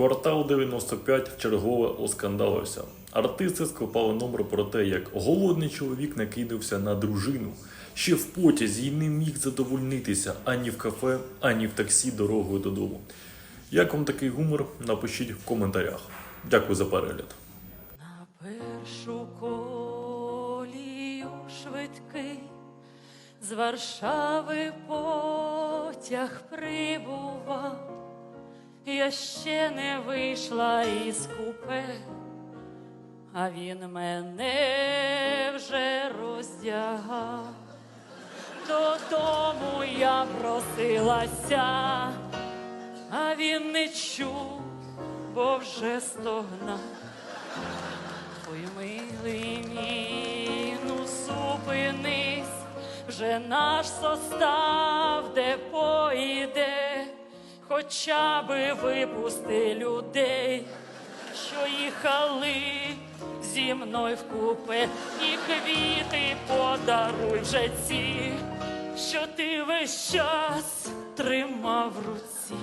Квартал 95 вчергове оскандалився. Артисти скопали номер про те, як голодний чоловік накинувся на дружину. Ще в потязі й не міг задовольнитися ані в кафе, ані в таксі дорогою додому. Як вам такий гумор? Напишіть в коментарях. Дякую за перегляд. На першу колію швидкий з Варшави потяг прибував. Я ще не вийшла із купе, а він мене вже роздягав. Додому я просилася, а він не чув, бо вже стогнав. Ой, милий мій, ну зупинись, вже наш состав де поїде, хоча би випусти людей, що їхали зі мною в купе, і квіти подаруй вже ці, що ти весь час тримав в руці.